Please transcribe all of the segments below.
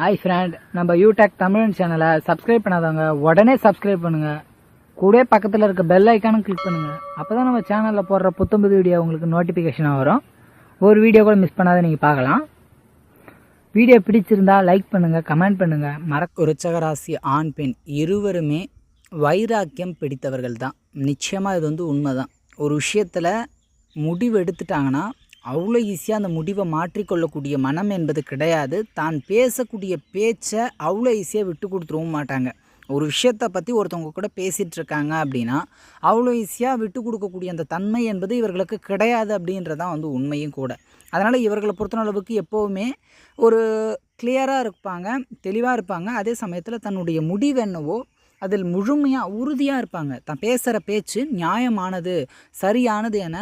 Hi friend நம்ம யூடெக் தமிழன் சேனலை சப்ஸ்கிரைப் பண்ணாதவங்க உடனே சப்ஸ்கிரைப் பண்ணுங்க. கூட பக்கத்தில் இருக்க பெல் ஐக்கானும் கிளிக் பண்ணுங்க. அப்பதான் நம்ம சேனலில் போடுற புத்தம்புது வீடியோ உங்களுக்கு நோட்டிஃபிகேஷனாக வரும். ஒரு வீடியோ கூட மிஸ் பண்ணாத நீங்கள் பார்க்கலாம். வீடியோ பிடிச்சிருந்தா லைக் பண்ணுங்க கமெண்ட் பண்ணுங்க. மறக்க ருச்சகராசி ஆண் பெண் இருவருமே வைராக்கியம் பிடித்தவர்கள் தான் நிச்சயமாக இது வந்து உண்மை தான் ஒரு விஷயத்தில் முடிவு எடுத்துட்டாங்கன்னா அவ்வளோ ஈஸியாக அந்த முடிவை மாற்றிக்கொள்ளக்கூடிய மனம் என்பது கிடையாது. தான் பேசக்கூடிய பேச்சை அவ்வளோ ஈஸியாக விட்டு கொடுத்துருவும் மாட்டாங்க. ஒரு விஷயத்தை பற்றி ஒருத்தவங்க கூட பேசிகிட்ருக்காங்க அப்படின்னா அவ்வளோ ஈஸியாக விட்டு கொடுக்கக்கூடிய அந்த தன்மை என்பது இவர்களுக்கு கிடையாது அப்படின்றதான் வந்து உண்மையும் கூட. அதனால் இவர்களை பொறுத்தளவுக்கு எப்போவுமே ஒரு கிளியராக இருப்பாங்க தெளிவாக இருப்பாங்க. அதே சமயத்தில் தன்னுடைய முடிவென்னவோ அதில் முழுமையாக உறுதியாக இருப்பாங்க. தான் பேசுகிற பேச்சு நியாயமானது சரியானது என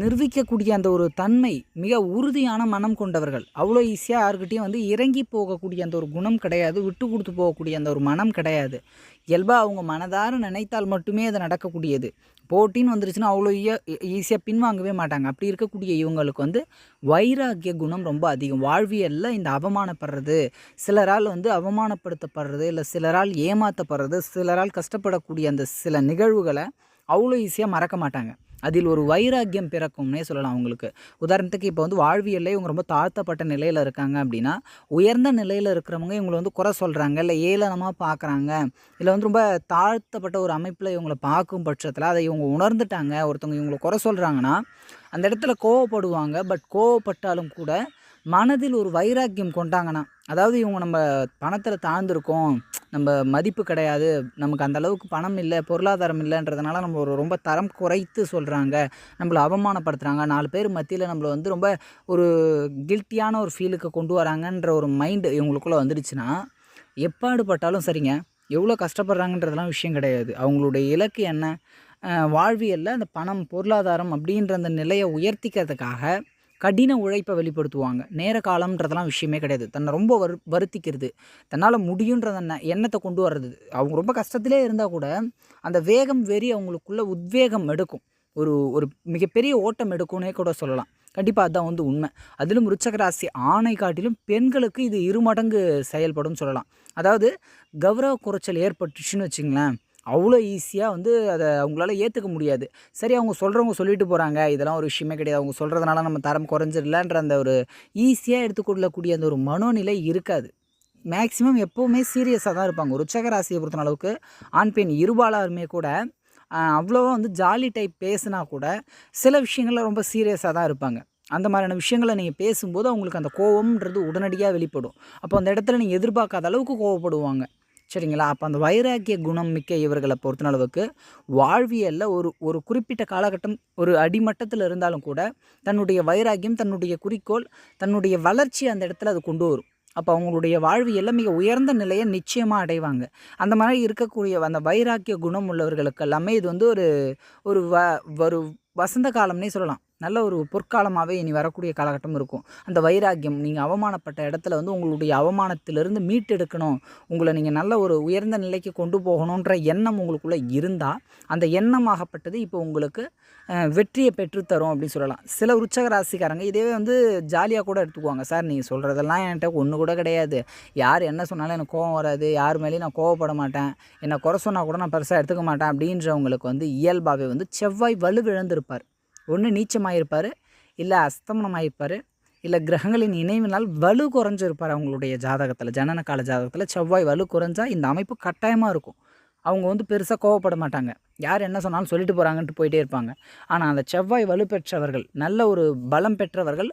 நிரூபிக்கக்கூடிய அந்த ஒரு தன்மை மிக உறுதியான மனம் கொண்டவர்கள். அவ்வளோ ஈஸியாக யாருக்கிட்டையும் வந்து இறங்கி போகக்கூடிய அந்த ஒரு குணம் கிடையாது. விட்டு கொடுத்து போகக்கூடிய அந்த ஒரு மனம் கிடையாது. இயல்பாக அவங்க மனதார நினைத்தால் மட்டுமே அது நடக்கக்கூடியது. போட்டின்னு வந்துருச்சுன்னா அவ்வளோ ஈஸியாக பின்வாங்கவே மாட்டாங்க. அப்படி இருக்கக்கூடிய இவங்களுக்கு வந்து வைராக்கிய குணம் ரொம்ப அதிகம். வாழ்வியலில் இந்த அவமானப்படுறது சிலரால் வந்து அவமானப்படுத்தப்படுறது இல்லை சிலரால் ஏமாற்றப்படுறது சிலரால் கஷ்டப்படக்கூடிய அந்த சில நிகழ்வுகளை அவ்வளோ ஈஸியாக மறக்க மாட்டாங்க. அதில் ஒரு வைராக்கியம் பிறக்கும்னே சொல்லலாம் அவங்களுக்கு. உதாரணத்துக்கு இப்போ வந்து வாழ்வியல்ல இவங்க ரொம்ப தாழ்த்தப்பட்ட நிலையில் இருக்காங்க அப்படின்னா உயர்ந்த நிலையில் இருக்கிறவங்க இவங்களை வந்து குறை சொல்கிறாங்க இல்லை ஏளனமாக பார்க்குறாங்க இல்லை வந்து ரொம்ப தாழ்த்தப்பட்ட ஒரு அமைப்பில் இவங்களை பார்க்கும் பட்சத்தில் அதை இவங்க உணர்ந்துட்டாங்க ஒருத்தவங்க இவங்களை குறை சொல்கிறாங்கன்னா அந்த இடத்துல கோவப்படுவாங்க பட் கோவப்பட்டாலும் கூட மனதில் ஒரு வைராக்கியம் கொண்டாங்கன்னா அதாவது இவங்க நம்ம பணத்தில் தாழ்ந்திருக்கோம். நம்ம மதிப்பு கிடையாது. நமக்கு அந்த அளவுக்கு பணம் இல்லை பொருளாதாரம் இல்லைன்றதுனால நம்ம ஒரு ரொம்ப தரம் குறைத்து சொல்கிறாங்க நம்மளை அவமானப்படுத்துகிறாங்க நாலு பேர் மத்தியில் நம்மளை வந்து ரொம்ப ஒரு கில்ட்டியான ஒரு ஃபீலுக்கு கொண்டு வராங்கன்ற ஒரு மைண்டு இவங்களுக்குள்ளே வந்துடுச்சுன்னா எப்பாடுபட்டாலும் சரிங்க. எவ்வளோ கஷ்டப்படுறாங்கன்றதெல்லாம் விஷயம் கிடையாது. அவங்களுடைய இலக்கு என்ன? வாழ்வியலில் அந்த பணம் பொருளாதாரம் அப்படின்ற அந்த நிலையை உயர்த்திக்கிறதுக்காக கடின உழைப்பை வெளிப்படுத்துவாங்க. நேர காலம்ன்றதெல்லாம் விஷயமே கிடையாது. தன்னை ரொம்ப வரு வருத்திக்கிறது. தன்னால் முடியுன்றத எண்ணத்தை கொண்டு வர்றது. அவங்க ரொம்ப கஷ்டத்திலே இருந்தால் கூட அந்த வேகம் வெறி அவங்களுக்குள்ள உத்வேகம் எடுக்கும். ஒரு ஒரு மிகப்பெரிய ஓட்டம் எடுக்கும்னே கூட சொல்லலாம். கண்டிப்பாக அதுதான் வந்து உண்மை. அதிலும் ருச்சகராசி ஆணை காட்டிலும் பெண்களுக்கு இது இரு மடங்கு செயல்படும் சொல்லலாம். அதாவது கௌரவ குறைச்சல் ஏற்பட்டுச்சுன்னு வச்சுங்களேன். அவ்வளோ ஈஸியாக வந்து அதை அவங்களால ஏற்றுக்க முடியாது. சரி அவங்க சொல்கிறவங்க சொல்லிட்டு போகிறாங்க இதெல்லாம் ஒரு விஷயமே கிடையாது. அவங்க சொல்கிறதுனால நம்ம தரம் குறைஞ்சிடலன்ற அந்த ஒரு ஈஸியாக எடுத்துக்கொள்ளக்கூடிய அந்த ஒரு மனோநிலை இருக்காது. மேக்ஸிமம் எப்போவுமே சீரியஸாக தான் இருப்பாங்க. ஒரு உச்சக ராசியை பொறுத்த அளவுக்கு ஆண் பெண் இருபாலாருமே கூட அவ்வளோவா வந்து ஜாலி டைப் பேசுனா கூட சில விஷயங்களில் ரொம்ப சீரியஸாக தான் இருப்பாங்க. அந்த மாதிரியான விஷயங்களை நீங்கள் பேசும்போது அவங்களுக்கு அந்த கோவம்ன்றது உடனடியாக வெளிப்படும். அப்போ அந்த இடத்துல நீங்கள் எதிர்பார்க்காத அளவுக்கு கோவப்படுவாங்க. சரிங்களா? அப்போ அந்த வைராக்கிய குணம் மிக்க இவர்களை பொறுத்தளவுக்கு வாழ்வியலில் ஒரு ஒரு குறிப்பிட்ட காலகட்டம் ஒரு அடிமட்டத்தில் இருந்தாலும் கூட தன்னுடைய வைராக்கியம் தன்னுடைய குறிக்கோள் தன்னுடைய வளர்ச்சி அந்த இடத்துல அது கொண்டு வரும். அப்போ அவங்களுடைய வாழ்வியலில் மிக உயர்ந்த நிலையை நிச்சயமாக அடைவாங்க. அந்த மாதிரி இருக்கக்கூடிய அந்த வைராக்கிய குணம் உள்ளவர்களுக்கு எல்லாமே இது வந்து ஒரு ஒரு வ ஒரு வசந்த காலம்னே சொல்லலாம். நல்ல ஒரு பொற்காலமாகவே இனி வரக்கூடிய காலகட்டம் இருக்கும். அந்த வைராக்கியம் நீங்கள் அவமானப்பட்ட இடத்துல வந்து உங்களுடைய அவமானத்திலிருந்து மீட்டெடுக்கணும். உங்களை நீங்கள் நல்ல ஒரு உயர்ந்த நிலைக்கு கொண்டு போகணுன்ற எண்ணம் உங்களுக்குள்ளே இருந்தால் அந்த எண்ணமாகப்பட்டது இப்போ உங்களுக்கு வெற்றியை பெற்றுத்தரும் அப்படின்னு சொல்லலாம். சில உற்சக ராசிக்காரங்க இதே வந்து ஜாலியாக கூட எடுத்துக்குவாங்க. சார் நீங்கள் சொல்கிறதெல்லாம் என்கிட்ட ஒன்று கூட கிடையாது. யார் என்ன சொன்னாலும் எனக்கு கோவம் வராது. யார் மேலேயும் நான் கோவப்பட மாட்டேன். என்னை குறை சொன்னால் கூட நான் பெருசாக எடுத்துக்க மாட்டேன். அப்படின்றவங்களுக்கு வந்து இயல்பாகவே வந்து செவ்வாய் வலுவிழந்திருப்பார் ஒன்று நீச்சமாயிருப்பார் இல்லை அஸ்தமனமாயிருப்பார் இல்லை கிரகங்களின் இணைவினால் வலு குறைஞ்சிருப்பார் அவங்களுடைய ஜாதகத்தில் ஜனன கால ஜாதகத்தில். செவ்வாய் வலு குறைஞ்சா இந்த அமைப்பு கட்டாயமாக இருக்கும். அவங்க வந்து பெருசாக கோவப்பட மாட்டாங்க. யார் என்ன சொன்னாலும் சொல்லிட்டு போகிறாங்கன்ட்டு போயிட்டே இருப்பாங்க. ஆனால் அந்த செவ்வாய் வலு பெற்றவர்கள் நல்ல ஒரு பலம் பெற்றவர்கள்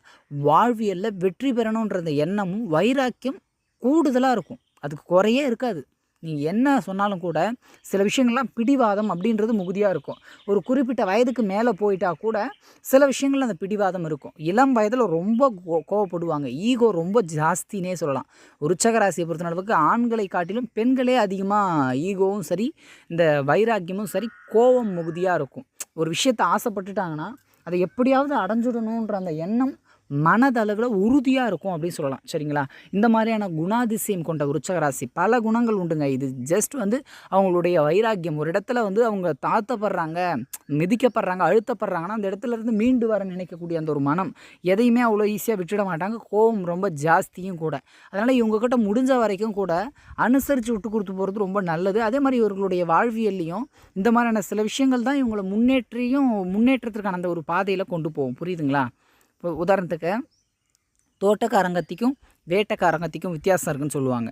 வாழ்வியலில் வெற்றி பெறணுன்ற எண்ணமும் வைராக்கியம் கூடுதலாக இருக்கும். அதுக்கு குறையே இருக்காது. நீ என்ன சொன்னாலும் கூட சில விஷயங்கள்லாம் பிடிவாதம் அப்படின்றது மிகுதியாக இருக்கும். ஒரு குறிப்பிட்ட வயதுக்கு மேலே போயிட்டா கூட சில விஷயங்கள் அந்த பிடிவாதம் இருக்கும். இளம் வயதில் ரொம்ப கோ- கோவப்படுவாங்க. ஈகோ ரொம்ப ஜாஸ்தினே சொல்லலாம். உற்சக ராசியை பொறுத்த அளவுக்கு ஆண்களை காட்டிலும் பெண்களே அதிகமாக ஈகோவும் சரி இந்த வைராக்கியமும் சரி கோபம் மிகுதியாக இருக்கும். ஒரு விஷயத்தை ஆசைப்பட்டுட்டாங்கன்னா அதை எப்படியாவது அடைஞ்சிடணுன்ற அந்த எண்ணம் மனதளவில் உறுதியாக இருக்கும் அப்படின்னு சொல்லலாம். சரிங்களா? இந்த மாதிரியான குணாதிசயம் கொண்ட விருச்சக பல குணங்கள் உண்டுங்க. இது ஜஸ்ட் வந்து அவங்களுடைய வைராக்கியம். ஒரு இடத்துல வந்து அவங்க தாத்தப்படுறாங்க மிதிக்கப்படுறாங்க அழுத்தப்படுறாங்கன்னா அந்த இடத்துல இருந்து மீண்டு வர நினைக்கக்கூடிய அந்த ஒரு மனம் எதையுமே அவ்வளோ ஈஸியாக விட்டுட மாட்டாங்க. கோபம் ரொம்ப ஜாஸ்தியும் கூட. அதனால் இவங்கக்கிட்ட முடிஞ்ச வரைக்கும் கூட அனுசரித்து விட்டு கொடுத்து போகிறது ரொம்ப நல்லது. அதே மாதிரி இவர்களுடைய வாழ்வியல்லையும் இந்த மாதிரியான சில விஷயங்கள் தான் இவங்களை முன்னேற்றியும் முன்னேற்றத்திற்கான அந்த ஒரு பாதையில் கொண்டு போகும். புரியுதுங்களா? இப்போ உதாரணத்துக்கு தோட்டக்காரங்கத்திக்கும் வேட்டைக்காரங்கத்திக்கும் வித்தியாசம் இருக்குன்னு சொல்லுவாங்க.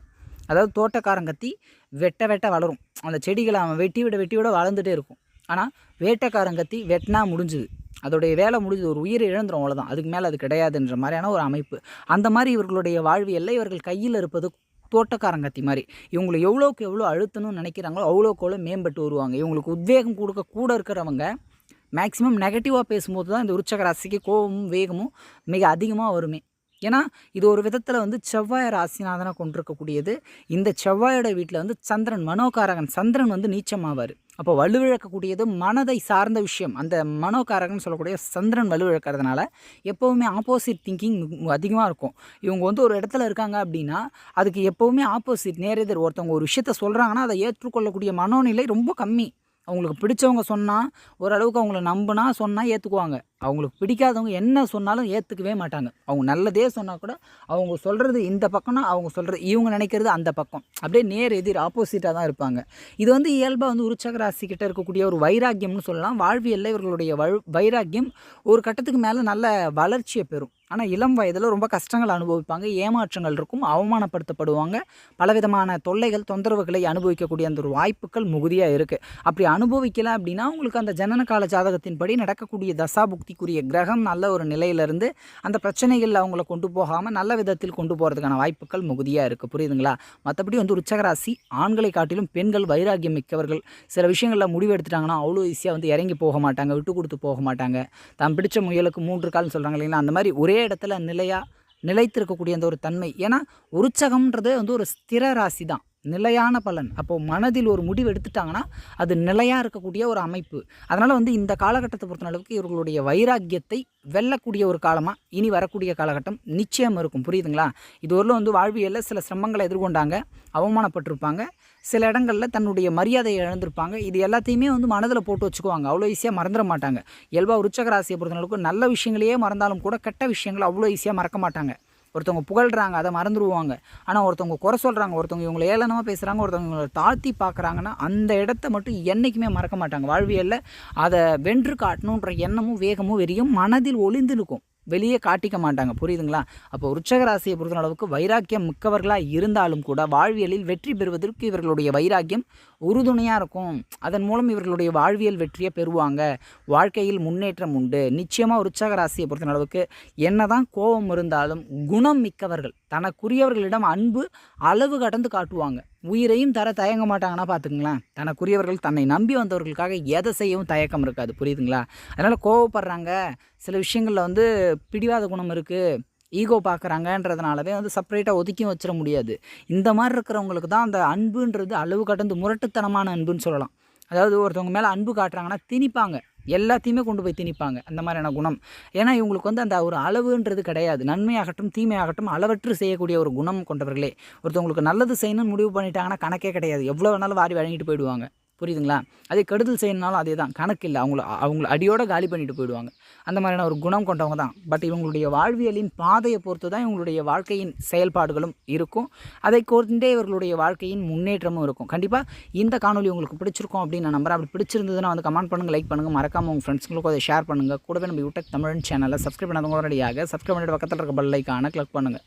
அதாவது தோட்டக்காரங்கத்தி வெட்ட வெட்ட வளரும். அந்த செடிகளை அவன் வெட்டி விட வெட்டி விட வளர்ந்துட்டே இருக்கும். ஆனால் வேட்டைக்காரங்கத்தி வெட்டினா முடிஞ்சுது. அதோடைய வேலை முடிஞ்சது ஒரு உயிரை இழந்துரும் அவ்வளோதான் அதுக்கு மேலே அது கிடையாதுன்ற மாதிரியான ஒரு அமைப்பு. அந்த மாதிரி இவர்களுடைய வாழ்வியல்ல இவர்கள் கையில் இருப்பது தோட்டக்காரங்கத்தி மாதிரி. இவங்களை எவ்வளோக்கு எவ்வளோ அழுத்தணும்னு நினைக்கிறாங்களோ அவ்வளோக்கு அவ்வளோ மேம்பட்டு வருவாங்க. இவங்களுக்கு உத்வேகம் கொடுக்க கூட இருக்கிறவங்க மேக்ஸிமம் நெகட்டிவாக பேசும்போது தான் இந்த உற்சக ராசிக்கு கோபமும் வேகமும் மிக அதிகமாக வருமே. ஏன்னா இது ஒரு விதத்தில் வந்து செவ்வாய் ராசிநாதனாக கொண்டிருக்கக்கூடியது. இந்த செவ்வாயோட வீட்டில் வந்து சந்திரன் மனோகாரகன் சந்திரன் வந்து நீச்சமாவார். அப்போ வலுவிழக்கக்கூடியது மனதை சார்ந்த விஷயம். அந்த மனோகாரகன் சொல்லக்கூடிய சந்திரன் வலுவிழக்கிறதுனால எப்போவுமே ஆப்போசிட் திங்கிங் அதிகமாக இருக்கும். இவங்க வந்து ஒரு இடத்துல இருக்காங்க அப்படின்னா அதுக்கு எப்போவுமே ஆப்போசிட் நேரெதிர் ஒருத்தவங்க ஒரு விஷயத்த சொல்கிறாங்கன்னா அதை ஏற்றுக்கொள்ளக்கூடிய மனோநிலை ரொம்ப கம்மி. அவங்களுக்கு பிடிச்சவங்க சொன்னால் ஓரளவுக்கு அவங்கள நம்பினா சொன்னால் ஏற்றுக்குவாங்க அவங்களுக்கு பிடிக்காதவங்க என்ன சொன்னாலும் ஏற்றுக்கவே மாட்டாங்க. அவங்க நல்லதே சொன்னால் கூட அவங்க சொல்கிறது இந்த பக்கம்னா அவங்க சொல்கிறது இவங்க நினைக்கிறது அந்த பக்கம். அப்படியே நேர் எதிர் ஆப்போசிட்டாக தான் இருப்பாங்க. இது வந்து இயல்பாக வந்து உருச்சக ராசிக்கிட்ட இருக்கக்கூடிய ஒரு வைராக்கியம்னு சொல்லலாம். வாழ்வியல்ல இவர்களுடைய வழ வைராக்கியம் ஒரு கட்டத்துக்கு மேலே நல்ல வளர்ச்சியை பெறும். ஆனால் இளம் வயதில் ரொம்ப கஷ்டங்கள் அனுபவிப்பாங்க ஏமாற்றங்கள் இருக்கும் அவமானப்படுத்தப்படுவாங்க. பலவிதமான தொல்லைகள் தொந்தரவுகளை அனுபவிக்கக்கூடிய அந்த ஒரு வாய்ப்புகள் மிகுதியாக இருக்குது அப்படி அனுபவிக்கல அப்படின்னா உங்களுக்கு அந்த ஜனன கால ஜாதகத்தின்படி நடக்கக்கூடிய தசாபுக்திக்குரிய கிரகம் நல்ல ஒரு நிலையிலிருந்து அந்த பிரச்சனைகள் அவங்கள கொண்டு போகாமல் நல்ல விதத்தில் கொண்டு போகிறதுக்கான வாய்ப்புகள் மிகுதியாக இருக்குது புரியுதுங்களா? மற்றபடி வந்து உச்சகராசி ஆண்களை காட்டிலும் பெண்கள் வைராகியம் மிக்கவர்கள். சில விஷயங்களில் முடிவு எடுத்துட்டாங்கன்னா அவ்வளோ ஈஸியாக வந்து இறங்கி போக மாட்டாங்க விட்டு கொடுத்து போக மாட்டாங்க. தான் பிடிச்ச முயலுக்கு மூன்று கால்னு சொல்கிறாங்க இல்லைங்களா? அந்த மாதிரி ஒரே இடத்துல நிலையாக நிலைத்திருக்கக்கூடிய அந்த ஒரு தன்மை. ஏன்னா உற்சகம்ன்றது வந்து ஒரு ஸ்திர ராசி தான் நிலையான பலன். அப்போது மனதில் ஒரு முடிவு எடுத்துட்டாங்கன்னா அது நிலையாக இருக்கக்கூடிய ஒரு அமைப்பு. அதனால் வந்து இந்த காலகட்டத்தை பொறுத்த அளவுக்கு இவர்களுடைய வைராக்கியத்தை வெல்லக்கூடிய ஒரு காலமாக இனி வரக்கூடிய காலகட்டம் நிச்சயம் இருக்கும். புரியுதுங்களா? இதுவரில் வந்து வாழ்வியலில் சில சிரமங்களை எதிர்கொண்டாங்க அவமானப்பட்டிருப்பாங்க. சில இடங்களில் தன்னுடைய மரியாதையை இழந்திருப்பாங்க. இது எல்லாத்தையுமே வந்து மனதில் போட்டு வச்சுக்குவாங்க. அவ்வளோ ஈஸியாக மறந்துட மாட்டாங்க. இயல்பாக உச்சகராசியை பொறுத்தளவுக்கு நல்ல விஷயங்களையே மறந்தாலும் கூட கெட்ட விஷயங்களை அவ்வளோ ஈஸியாக மறக்க மாட்டாங்க. ஒருத்தவங்க புகழ்கிறாங்க அதை மறந்துடுவாங்க ஆனால் ஒருத்தவங்க குறை சொல்கிறாங்க ஒருத்தவங்க இவங்களை ஏளனமாக பேசுகிறாங்க ஒருத்தவங்க இவங்களை தாழ்த்தி பார்க்குறாங்கன்னா அந்த இடத்த மட்டும் என்றைக்குமே மறக்க மாட்டாங்க. வாழ்வியலில் அதை வென்று காட்டணுன்ற எண்ணமும் வேகமும் வெறியும் மனதில் ஒளிந்து இருக்கும் வெளியே காட்டிக்க மாட்டாங்க. புரியுதுங்களா? அப்போ உற்சக பொறுத்த அளவுக்கு வைராக்கியம் மிக்கவர்களாக இருந்தாலும் கூட வாழ்வியலில் வெற்றி பெறுவதற்கு இவர்களுடைய வைராக்கியம் உறுதுணையாக இருக்கும். அதன் மூலம் இவர்களுடைய வாழ்வியல் வெற்றியை பெறுவாங்க. வாழ்க்கையில் முன்னேற்றம் உண்டு. நிச்சயமாக உற்சக பொறுத்த அளவுக்கு என்னதான் கோபம் இருந்தாலும் குணம் மிக்கவர்கள் தனக்குரியவர்களிடம் அன்பு அளவு கடந்து காட்டுவாங்க. உயிரையும் தர தயங்க மாட்டாங்கன்னா பார்த்துக்கங்களேன். தனக்குரியவர்கள் தன்னை நம்பி வந்தவர்களுக்காக எதை செய்யவும் தயக்கம் இருக்காது. புரியுதுங்களா? அதனால் கோவப்படுறாங்க. சில விஷயங்களில் வந்து பிடிவாத குணம் இருக்குது ஈகோ பார்க்குறாங்கன்றதுனாலவே வந்து செப்பரேட்டாக ஒதுக்கியும் வச்சிட முடியாது. இந்த மாதிரி இருக்கிறவங்களுக்கு தான் அந்த அன்புன்றது அளவு கடந்து முரட்டுத்தனமான அன்புன்னு சொல்லலாம். அதாவது ஒருத்தவங்க மேலே அன்பு காட்டுறாங்கன்னா திணிப்பாங்க. எல்லாத்தையுமே கொண்டு போய் திணிப்பாங்க. அந்த மாதிரியான குணம். ஏன்னா இவங்களுக்கு வந்து அந்த ஒரு அளவுன்றது கிடையாது. நன்மையாகட்டும் தீமையாகட்டும் அளவற்று செய்யக்கூடிய ஒரு குணம் கொண்டவர்களே. ஒருத்தவங்களுக்கு நல்லது செய்யணும்னு முடிவு பண்ணிட்டாங்கன்னா கணக்கே கிடையாது. எவ்வளோ வேணாலும் வாரி வழங்கிட்டு போயிடுவாங்க. புரியுதுங்களா? அதே கெடுதல் செய்யணுனாலும் அதே தான் கணக்கு இல்லை. அவங்கள அவங்கள அடியோட காலி பண்ணிட்டு போயிடுவாங்க. அந்த மாதிரியான ஒரு குணம் கொண்டவங்க தான். பட் இவங்களுடைய வாழ்வியலின் பாதையை பொறுத்து தான் இவங்களுடைய வாழ்க்கையின் செயல்பாடுகளும் இருக்கும். அதை கோர்ந்தே இவர்களுடைய வாழ்க்கையின் முன்னேற்றமும் இருக்கும். கண்டிப்பாக இந்த காணொலி உங்களுக்கு பிடிச்சிருக்கும் அப்படின்னு நான் நம்புறேன். அப்படி பிடிச்சிருந்ததுன்னா வந்து கமெண்ட் பண்ணுங்கள் லைக் பண்ணுங்கள் மறக்காமல் உங்கள் ஃப்ரெண்ட்ஸ்களுக்கும் அதை ஷேர் பண்ணுங்கள் கூடவே நம்ம யூடியூப் தமிழ் சேனலை சப்ஸ்கிரைப் பண்ணாதவங்க உடனடியாக சப்ஸ்கிரைப் பண்ணிட்டு பக்கத்தில் இருக்க பெல் லைக்கான கிளிக் பண்ணுங்கள்